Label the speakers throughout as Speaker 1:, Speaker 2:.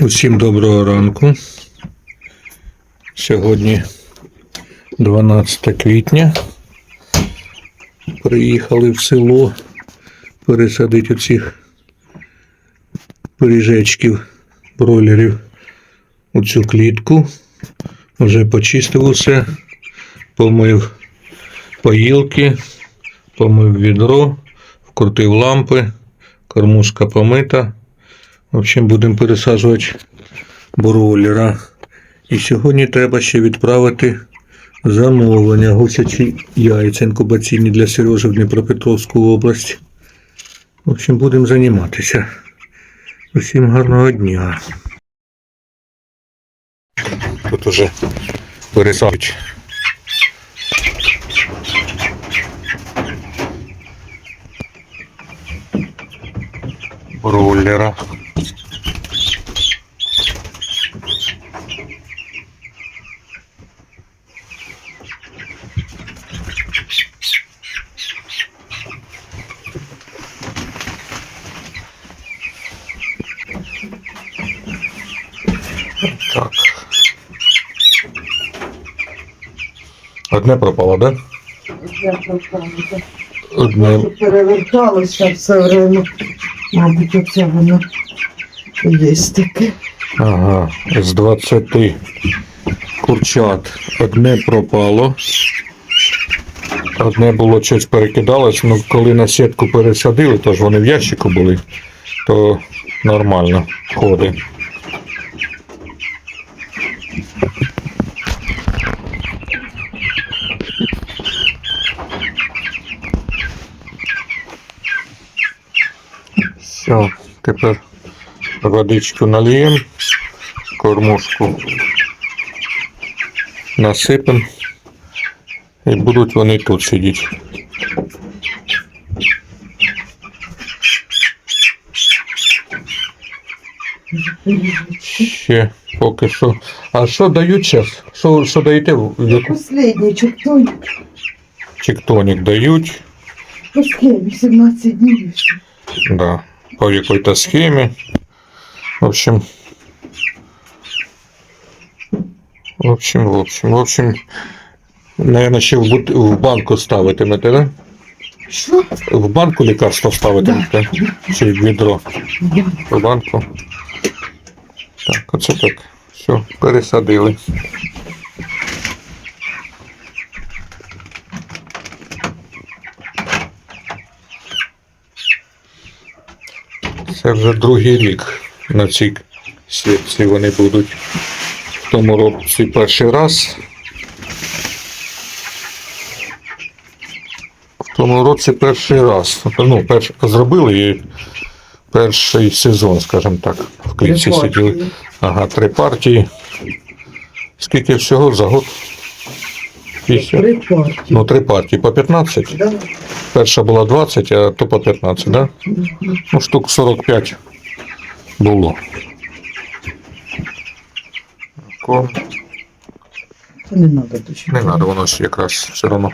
Speaker 1: Усім доброго ранку. Сьогодні 12 квітня. Приїхали в село пересадити оцих пиріжечків, бройлерів у цю клітку. Вже почистив усе, помив поїлки, помив відро, вкрутив лампи, кормушка помита. В общем, будемо пересаджувати бройлера. І сьогодні треба ще відправити замовлення гусячі яйця інкубаційні для Сережи в Дніпропетровську область. В общем, будемо займатися. Усім гарного дня. Тут уже пересаджують. Бройлера. Так. Одне пропало, да?
Speaker 2: Я пропала.
Speaker 1: Одне.
Speaker 2: Переверталося все время. Мабуть, оце воно є таке.
Speaker 1: Ага, з 20 курчат одне пропало. Одне було щось перекидалось, ну коли на сітку пересадили, то ж вони в ящику були, то нормально ходить. Все, тепер водичку нальємо, кормушку насипемо. І будуть вони тут сидіти. Ще поки що. А що дають зараз? Що, що даєте?
Speaker 2: Последній чуктон,
Speaker 1: Чіктонік дають.
Speaker 2: пуске 18 днів. ще.
Speaker 1: Да, по якій-то схемі. В общем. В общем, в общем, в общем. Наверное, ще в, бут- в банку ставитимете, да?
Speaker 2: Що?
Speaker 1: В банку лікарство ставитимете? Чи в відро?
Speaker 2: Да.
Speaker 1: В банку. Так, оце так. Все, пересадили. Це вже другий рік на цій сітці вони будуть. В тому році перший раз. В тому році перший раз. Ну, перш, зробили і перший сезон, скажімо так, в клітці сиділи. Ага, три партії. Скільки всього за год? Після.
Speaker 2: Три партії.
Speaker 1: Ну, три партії по 15.
Speaker 2: Да.
Speaker 1: Перша була 20, а то по 15, да? Ну, штук 45 було.
Speaker 2: Це не треба дуже.
Speaker 1: Не треба, воно ж якраз все одно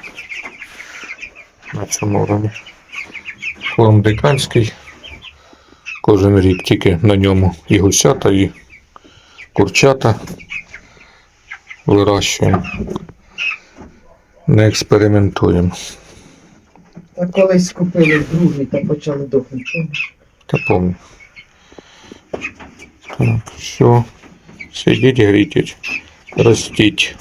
Speaker 1: на цьому уровні. Корм диканський. Кожен рік тільки на ньому і гусята, і курчата вирощуємо. Не експериментуємо.
Speaker 2: Та колись купили другий та почали дохнути.
Speaker 1: Та помню. Так, все. Сидіть, грітіть, ростіть.